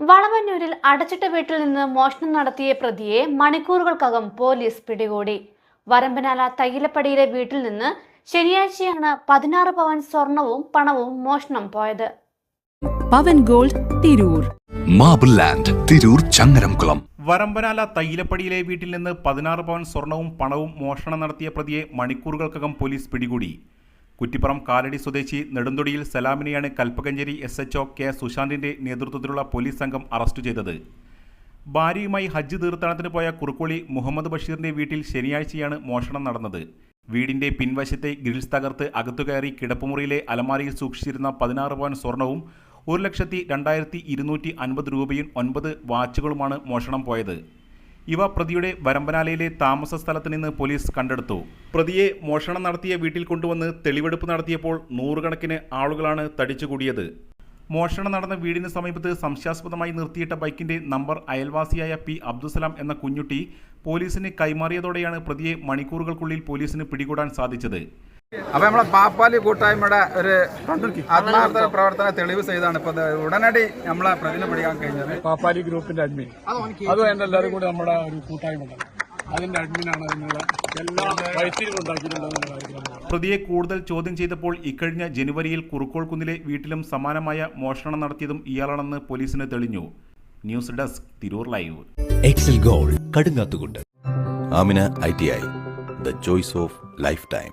വളവന്നൂരിൽ അടച്ചിട്ട വീട്ടിൽ നിന്ന് മോഷണം നടത്തിയ പ്രതിയെ മണിക്കൂറുകൾക്കകം പോലീസ് പിടികൂടി. വരമ്പനാല തൈലപ്പടിയിലെ വീട്ടിൽ നിന്ന് ശനിയാഴ്ചയാണ് പതിനാറ് പവൻ സ്വർണവും പണവും മോഷണം പോയത്. Pavan gold Tirur. Marble land Tirur Changaramkulam. Varambanala തൈലപ്പടിയിലെ വീട്ടിൽ നിന്ന് പതിനാറ് പവൻ സ്വർണവും പണവും മോഷണം നടത്തിയ പ്രതിയെ മണിക്കൂറുകൾക്കകം പോലീസ് പിടികൂടി. കുറ്റിപ്പുറം കാലടി സ്വദേശി നെടുന്തൊടിയിൽ സലാമിനെയാണ് Kalpakanchery S H O K സുശാന്തിന്റെ നേതൃത്വത്തിലുള്ള പോലീസ് സംഘം അറസ്റ്റ് ചെയ്തത്. ഭാര്യയുമായി ഹജ്ജ് തീർത്ഥാടനത്തിന് പോയ കുറുക്കോളി മുഹമ്മദ് ബഷീറിന്റെ വീട്ടിൽ ശനിയാഴ്ചയാണ് മോഷണം നടന്നത്. വീടിന്റെ പിൻവശത്തെ ഗ്രിൽസ് തകർത്ത് അകത്തു കയറി കിടപ്പുമുറിയിലെ അലമാരയിൽ സൂക്ഷിച്ചിരുന്ന പതിനാറ് പവൻ സ്വർണവും ഒരു ലക്ഷത്തി രണ്ടായിരത്തി ഇരുന്നൂറ്റി അൻപത് രൂപയും ഒൻപത് വാച്ചുകളുമാണ് മോഷണം പോയത്. ഇവ പ്രതിയുടെ വരമ്പനാലയിലെ താമസ സ്ഥലത്ത് നിന്ന് പോലീസ് കണ്ടെടുത്തു. പ്രതിയെ മോഷണം നടത്തിയ വീട്ടിൽ കൊണ്ടുവന്ന് തെളിവെടുപ്പ് നടത്തിയപ്പോൾ നൂറുകണക്കിന് ആളുകളാണ് തടിച്ചുകൂടിയത്. മോഷണം നടന്ന വീടിന് സമീപത്ത് സംശയാസ്പദമായി നിർത്തിയിട്ട ബൈക്കിന്റെ നമ്പർ അയൽവാസിയായ പി അബ്ദുസലാം എന്ന കുഞ്ഞുട്ടി പോലീസിന് കൈമാറിയതോടെയാണ് പ്രതിയെ മണിക്കൂറുകൾക്കുള്ളിൽ പോലീസിന് പിടികൂടാൻ സാധിച്ചത്. അപ്പൊ നമ്മളെ പാപ്പാലി കൂട്ടായ്മയുടെ ഒരു ആത്മാർത്ഥ പ്രവർത്തന തെളിവ് ചെയ്താണ് ഇപ്പൊ ഉടനടി നമ്മളെ പ്രതിനെ പിടിക്കാൻ കഴിഞ്ഞത്. പാപ്പാലി ഗ്രൂപ്പിന്റെ അഡ്മിൻ അതും എന്റെ എല്ലാവരും കൂടി നമ്മുടെ ഒരു കൂട്ടായ്മ അതിന്റെ അഡ്മിനാണ് അതിനുള്ള പ്രതിയെ കൂടുതൽ ചോദ്യം ചെയ്തപ്പോൾ ഇക്കഴിഞ്ഞ ജനുവരിയിൽ കുറുക്കോൾ കുന്നിലെ വീട്ടിലും സമാനമായ മോഷണം നടത്തിയതും ഇയാളാണെന്ന് പോലീസിന് തെളിഞ്ഞു. News desk Tirur live. എക്സിൽ gold കടുങ്ങാത്തുകൊണ്ട് Amina I T I. The choice of lifetime